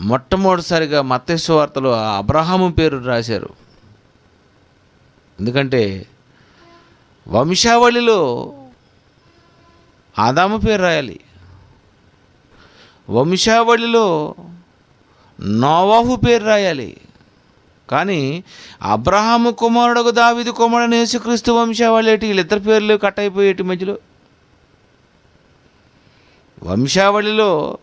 మొట్టమొదటిసారిగా మత్తేసు వార్తలో అబ్రహాము పేరు రాశారు. ఎందుకంటే వంశావళిలో ఆదాము పేరు రాయాలి. వంశావళిలో నోవాహు పేరు రాయాలి. కానీ అబ్రహాము కుమారుడు దావిది కుమారుడు యేసుక్రీస్తు వంశావళి ఏంటి వీళ్ళిద్దరు పేర్లు కట్ అయిపోయేటి మధ్యలో. వంశావళిలో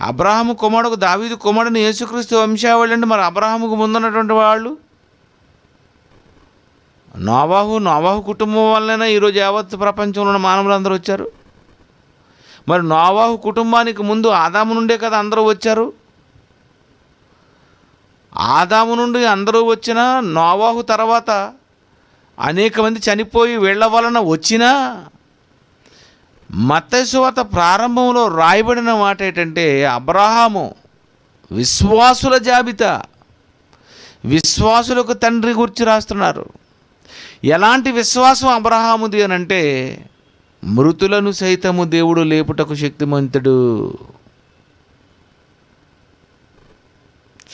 అబ్రహాము కుమారుడు దావీదు కుమారుని యేసుక్రీస్తు వంశావళి అంటే మరి అబ్రహాముకు ముందున్నటువంటి వాళ్ళు? నోవాహు నోవాహు కుటుంబం వల్లనే ఈరోజు యావత్ ప్రపంచంలో ఉన్న మానవులందరూ వచ్చారు. మరి నోవాహు కుటుంబానికి ముందు ఆదాము నుండే కదా అందరూ వచ్చారు? ఆదాము నుండి అందరూ వచ్చినా నోవాహు తర్వాత అనేక మంది చనిపోయి వీళ్ళ వలన వచ్చినా మత్తసువాత ప్రారంభంలో రాయబడిన మాట ఏంటంటే అబ్రహాము విశ్వాసుల జాబితా. విశ్వాసులకు తండ్రి గురించి రాస్తున్నారు. ఎలాంటి విశ్వాసం అబ్రహాముది అని అంటే మృతులను సైతము దేవుడు లేపుటకు శక్తిమంతుడు.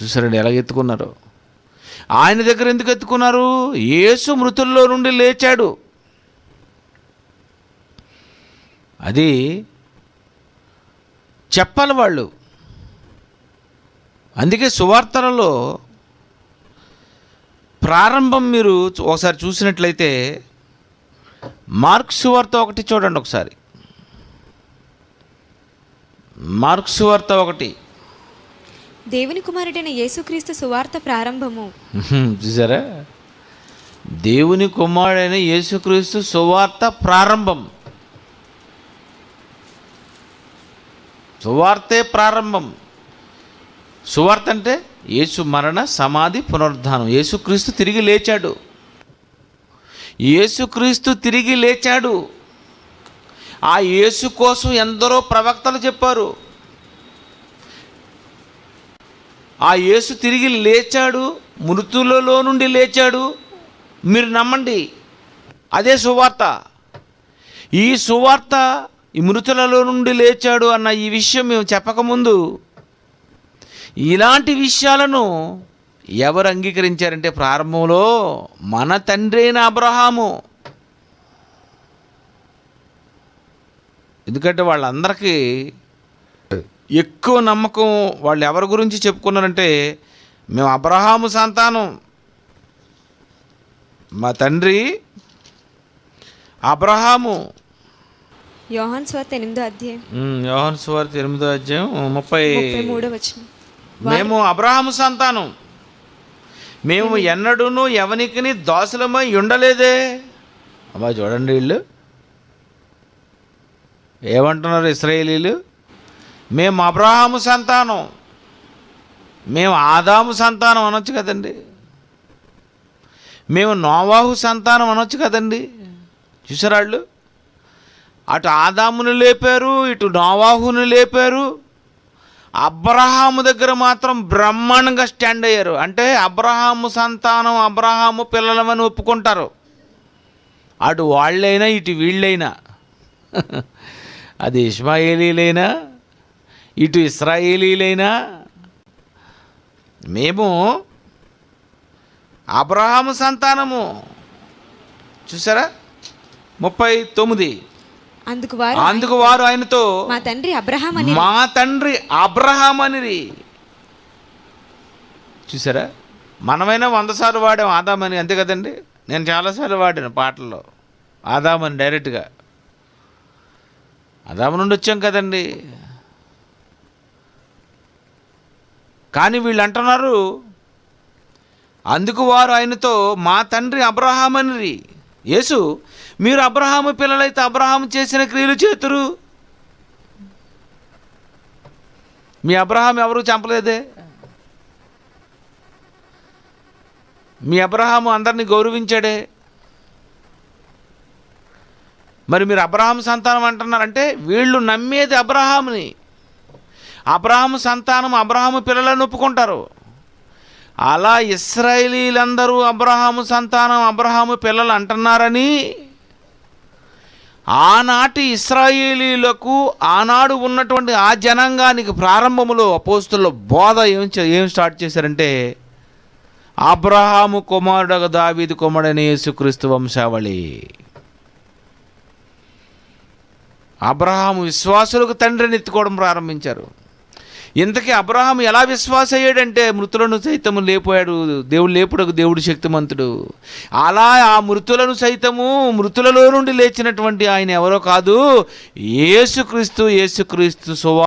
చూసారండి ఎలా ఎత్తుకున్నారు. ఆయన దగ్గర ఎందుకు ఎత్తుకున్నారు? యేసు మృతుల్లో నుండి లేచాడు. అది చెప్పాలి వాళ్ళు అందుకే సువార్తలలో ప్రారంభం మీరు ఒకసారి చూసినట్లయితే మార్క్స్ వార్త ఒకటి చూడండి ఒకసారి. మార్క్స్ వార్త ఒకటి. దేవుని కుమారుడైన యేసుక్రీస్తు సువార్త ప్రారంభము. చూసారా? దేవుని కుమారుడైన యేసుక్రీస్తు సువార్త ప్రారంభం. సువార్తే ప్రారంభం. సువార్త అంటే యేసు మరణ సమాధి పునరుద్ధానం. యేసుక్రీస్తు తిరిగి లేచాడు. యేసుక్రీస్తు తిరిగి లేచాడు. ఆ యేసు కోసం ఎందరో ప్రవక్తలు చెప్పారు. ఆ యేసు తిరిగి లేచాడు మృతులలో నుండి లేచాడు. మీరు నమ్మండి. అదే సువార్త. ఈ సువార్త ఈ మృతులలో నుండి లేచాడు అన్న ఈ విషయం మేము చెప్పకముందు. ఇలాంటి విషయాలను ఎవరు అంగీకరించారంటే ప్రారంభంలో మన తండ్రి అయిన అబ్రహాము. ఎందుకంటే వాళ్ళందరికీ ఎక్కువ నమ్మకం వాళ్ళు ఎవరి గురించి చెప్పుకున్నారంటే మేము అబ్రహాము సంతానం. మా తండ్రి అబ్రహాము. యోహాన్ స్వార్త ఎనిమిదో అధ్యాయం. యోహాను సువార్త ఎనిమిదో అధ్యాయం ముప్పై మూడో వచనం. మేము అబ్రహాము సంతానం. మేము ఎన్నడూను ఎవనికిని దాసులమై ఉండలేదే. అబ్బా చూడండి వీళ్ళు. ఏమంటున్నారు ఇస్రాయేలీలు? మేము అబ్రహాము సంతానం. మేము ఆదాము సంతానం అనొచ్చు కదండి. మేము నోవాహు సంతానం అనొచ్చు కదండి. చూసారా వాళ్ళు? అటు ఆదామును లేపారు ఇటు నోవాహును లేపారు. అబ్రహాము దగ్గర మాత్రం బ్రహ్మాండంగా స్టాండ్ అయ్యారు. అంటే అబ్రహాము సంతానం అబ్రహాము పిల్లలమని ఒప్పుకుంటారు. అటు వాళ్ళైనా ఇటు వీళ్ళైనా. అది ఇస్మాయిలీలైనా ఇటు ఇస్రాయేలీలైనా. మేము అబ్రహాము సంతానము. చూసారా? ముప్పై తొమ్మిది. అందుకు వారు అందుకు వారు ఆయనతో మా తండ్రి అబ్రహాం అని మా తండ్రి అబ్రహాం అనిరి. చూసారా? మనమైనా వంద సార్లు వాడాం ఆదామని అంతే కదండి? నేను చాలాసార్లు వాడాను పాటల్లో. ఆదామని డైరెక్ట్గా ఆదాము నుండి వచ్చాం కదండి. కానీ వీళ్ళు అంటున్నారు అందుకు వారు ఆయనతో మా తండ్రి అబ్రహాం అనిరి. యేసు మీరు అబ్రహాము పిల్లలైతే అబ్రహాము చేసిన క్రియలు చేతురు. మీ అబ్రహాం ఎవరు చంపలేదే? మీ అబ్రహాము అందరినీ గౌరవించాడే? మరి మీరు అబ్రహాం సంతానం అంటున్నారంటే వీళ్ళు నమ్మేది అబ్రహాముని. అబ్రహాము సంతానం అబ్రహాము పిల్లలను ఒప్పుకుంటారు. అలా ఇస్రాయేలీలందరూ అబ్రహాము సంతానం అబ్రహాము పిల్లలు అంటున్నారని ఆనాటి ఇస్రాయేలీలకు ఆనాడు ఉన్నటువంటి ఆ జనాంగానికి ప్రారంభంలో అపోస్తుల బోధ ఏం చే- ఏం స్టార్ట్ చేశారంటే అబ్రహాము కుమారుడు దావీదు కుమారుడని యేసుక్రీస్తు వంశావళి. అబ్రహాము విశ్వాసులకు తండ్రిని ఎత్తుకోవడం ప్రారంభించారు. ఇంతకీ అబ్రహాం ఎలా విశ్వాస అయ్యాడంటే మృతులను సైతము లేపోయాడు దేవుడు లేపుడకు దేవుడు శక్తిమంతుడు. అలా ఆ మృతులను సైతము మృతులలో నుండి లేచినటువంటి ఆయన ఎవరో కాదు ఏసుక్రీస్తు ఏసుక్రీస్తు సువా